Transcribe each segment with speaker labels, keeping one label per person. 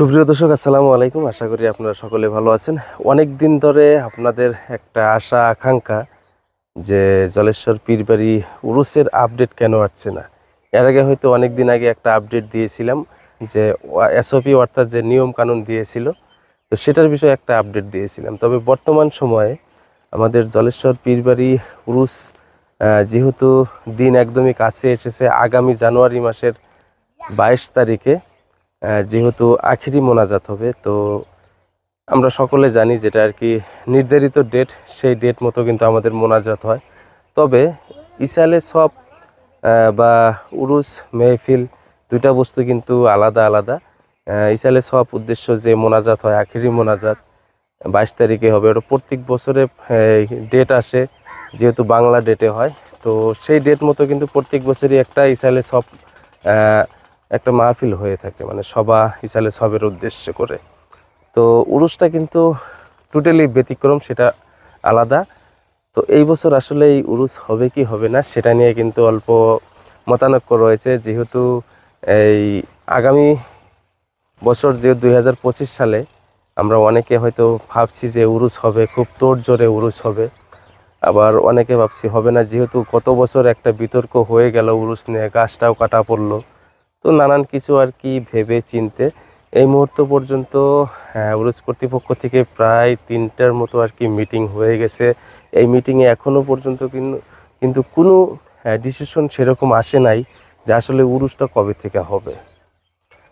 Speaker 1: সুপ্রিয় দর্শক, আসসালামু আলাইকুম। আশা করি আপনারা সকলে ভালো আছেন। অনেক দিন ধরে আপনাদের একটা আশা, আকাঙ্ক্ষা যে জলেশ্বর পীরবাড়ি উরুসের আপডেট কেন আসছে না। এর আগে হয়তো অনেক দিন আগে একটা আপডেট দিয়েছিলাম যে এসওপি অর্থাৎ যে নিয়ম কানুন দিয়েছিল, তো সেটার বিষয়ে একটা আপডেট দিয়েছিলাম। তবে বর্তমান সময়ে আমাদের জলেশ্বর পীরবাড়ি উরুস যেহেতু দিন একদমই কাছে এসেছে, আগামী জানুয়ারি মাসের বাইশ তারিখে যেহেতু আখিরি মোনাজাত হবে, তো আমরা সকলে জানি যেটা আর কি নির্ধারিত ডেট সেই ডেট মতো কিন্তু আমাদের মোনাজাত হয়। তবে ইসালে সব বা উরুস, মেহফিল দুইটা বস্তু কিন্তু আলাদা আলাদা। ইসালে সব উদ্দেশ্য যে মোনাজাত হয়, আখিরি মোনাজাত, বাইশ তারিখে হবে। ওটা প্রত্যেক বছরে ডেট আসে, যেহেতু বাংলা ডেটে হয়। তো সেই ডেট মতো কিন্তু প্রত্যেক বছরই একটা ইসালে সব একটা মাহফিল হয়ে থাকে মানে সভা ইসালে সবের উদ্দেশ্য করে। তো উরুসটা কিন্তু টোটালি ব্যতিক্রম, সেটা আলাদা। তো এই বছর আসলে এই উরুস হবে কি হবে না, সেটা নিয়ে কিন্তু অল্প মতানক্য রয়েছে। যেহেতু এই আগামী বছর যে দুই হাজার পঁচিশ সালে আমরা অনেকে হয়তো ভাবছি যে উরুস হবে, খুব তোড় জোরে উরুস হবে। আবার অনেকে ভাবছি হবে না, যেহেতু গত বছর একটা বিতর্ক হয়ে গেল উরুস নিয়ে, গাছটাও কাটা পড়ল। তো নানান কিছু আর কি ভেবে চিনতে এই মুহূর্ত পর্যন্ত হ্যাঁ, উরুস কর্তৃপক্ষ থেকে প্রায় তিনটার মতো আর কি মিটিং হয়ে গেছে। এই মিটিংয়ে এখনও পর্যন্ত কিন্তু কিন্তু কোনো ডিসিশন সেরকম আসে নাই যে আসলে উরুসটা কবে থেকে হবে।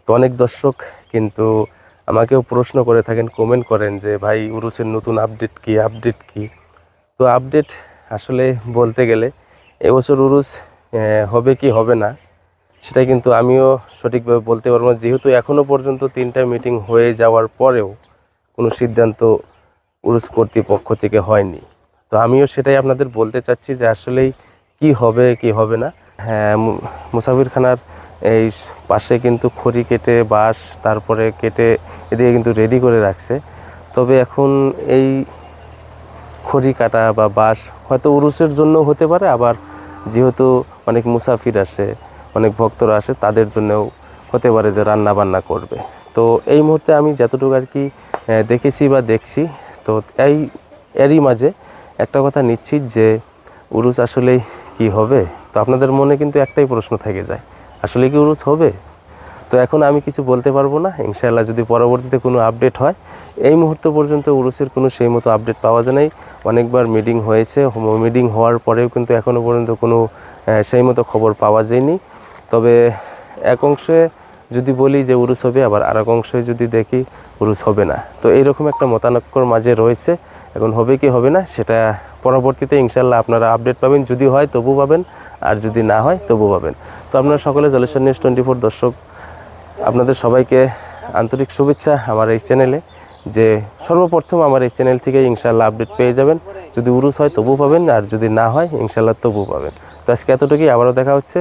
Speaker 1: তো অনেক দর্শক কিন্তু আমাকেও প্রশ্ন করে থাকেন কমেন্ট করেন যে ভাই উরুসের নতুন আপডেট কি? আপডেট কি? তো আপডেট আসলে বলতে গেলে এবছর উরুস হবে কি হবে না সেটা কিন্তু আমিও সঠিকভাবে বলতে পারব না। যেহেতু এখনও পর্যন্ত তিনটা মিটিং হয়ে যাওয়ার পরেও কোনো সিদ্ধান্ত উরুস কর্তৃপক্ষ থেকে হয়নি। তো আমিও সেটাই আপনাদের বলতে চাচ্ছি যে আসলেই কি হবে কি হবে না। হ্যাঁ মু- মুসাফির খানার এই পাশে কিন্তু খড়ি কেটে, বাঁশ, তারপরে কেটে এদিকে কিন্তু রেডি করে রাখছে। তবে এখন এই খড়ি কাটা বা বাঁশ হয়তো উরুসের জন্য হতে পারে, আবার যেহেতু অনেক মুসাফির আসে অনেক ভক্তরা আসে, তাদের জন্যও হতে পারে যে রান্না বান্না করবে। তো এই মুহূর্তে আমি যতটুকু আর কি দেখেছি বা দেখছি, তো এই, এরই মাঝে একটা কথা নিশ্চিত যে উরুস আসলেই কি হবে? তো আপনাদের মনে কিন্তু একটাই প্রশ্ন থেকে যায়, আসলে কি উরুস হবে? তো এখন আমি কিছু বলতে পারব না, ইনশাআল্লাহ যদি পরবর্তীতে কোনো আপডেট হয়, এই মুহূর্ত পর্যন্ত উরুসের কোনো সেই মতো আপডেট পাওয়া যায় নাই। অনেকবার মিটিং হয়েছে মিটিং হওয়ার পরেও কিন্তু এখনও পর্যন্ত কোনো সেই মতো খবর পাওয়া যায়নি। তবে এক অংশে যদি বলি যে উরুস হবে, আবার আর এক অংশে যদি দেখি উরুস হবে না। তো এইরকম একটা মতানক্যর মাঝে রয়েছে। এখন হবে কি হবে না, সেটা পরবর্তীতে ইনশাল্লাহ আপনারা আপডেট পাবেন। যদি হয় তবু পাবেন, আর যদি না হয় তবু পাবেন। তো আপনারা সকলে জলেশ্বর নিউজ টোয়েন্টি ফোর দর্শক, আপনাদের সবাইকে আন্তরিক শুভেচ্ছা আমার এই চ্যানেলে যে সর্বপ্রথম আমার এই চ্যানেল থেকে ইনশাল্লাহ আপডেট পেয়ে যাবেন। যদি উরুস হয় তবু পাবেন, আর যদি না হয় ইনশাল্লাহ তবু পাবেন। তো আজকে এতটুকুই, আবারও দেখা হচ্ছে।